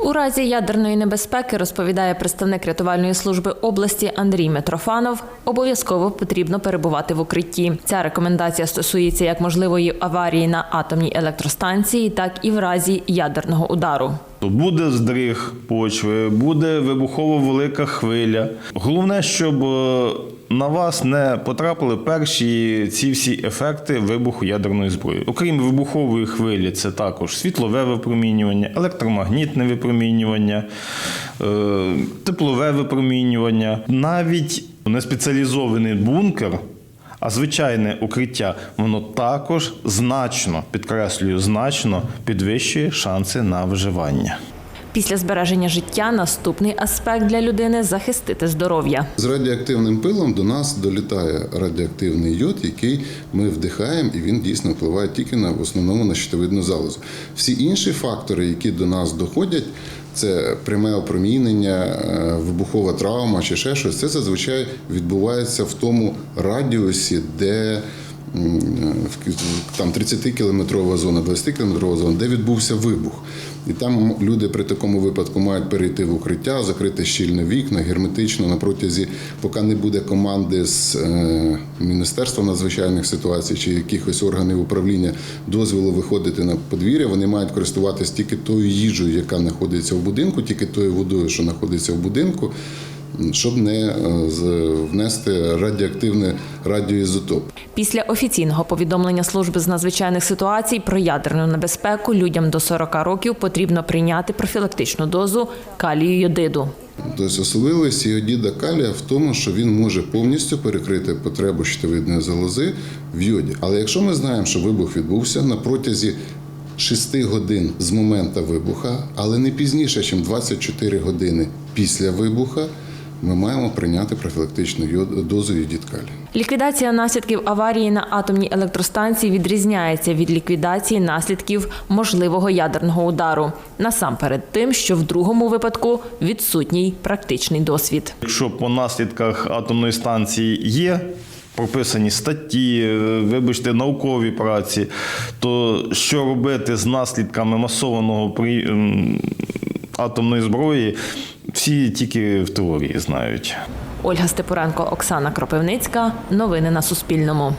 У разі ядерної небезпеки, розповідає представник рятувальної служби області Андрій Митрофанов, обов'язково потрібно перебувати в укритті. Ця рекомендація стосується як можливої аварії на атомній електростанції, так і в разі ядерного удару. Буде здриг почви, буде вибухово велика хвиля. Головне, щоб е, на вас не потрапили перші ці всі ефекти вибуху ядерної зброї. Окрім вибухової хвилі, це також світлове випромінювання, електромагнітне випромінювання, е, теплове випромінювання, навіть неспеціалізований бункер. А звичайне укриття воно також значно, підкреслюю, значно підвищує шанси на виживання. Після збереження життя наступний аспект для людини захистити здоров'я. З радіоактивним пилом до нас долітає радіоактивний йод, який ми вдихаємо, і він дійсно впливає тільки на в основному на щитовидну залозу. Всі інші фактори, які до нас доходять, це пряме опромінення, е, вибухова травма чи ще щось. Це зазвичай відбувається в тому радіусі, де там 30-кілометрова зона, 20-кілометрова зона, де відбувся вибух. І там люди при такому випадку мають перейти в укриття, закрити щільно вікна, герметично на протязі, поки не буде команди з е, Міністерства надзвичайних ситуацій чи якихось органів управління дозволу виходити на подвір'я. Вони мають користуватися тільки тою їжею, яка знаходиться в будинку, тільки тою водою, що знаходиться в будинку, щоб не е, внести радіоактивний радіоізотоп. Після офіційного повідомлення служби з надзвичайних ситуацій про ядерну небезпеку людям до 40 років потрібно прийняти профілактичну дозу калію йодиду. Тобто особливість іодіда калія в тому, що він може повністю перекрити потребу щитовидної залози в йоді. Але якщо ми знаємо, що вибух відбувся на протязі 6 годин з моменту вибуха, але не пізніше, ніж 24 години після вибуха, ми маємо прийняти профілактичну дозу йодід. Ліквідація наслідків аварії на атомній електростанції відрізняється від ліквідації наслідків можливого ядерного удару. Насамперед тим, що в другому випадку відсутній практичний досвід. Якщо по наслідках атомної станції є прописані статті, вибачте, наукові праці, то що робити з наслідками масованого при... атомної зброї, всі тільки в теорії знають. Ольга Степуренко, Оксана Кропивницька. Новини на Суспільному.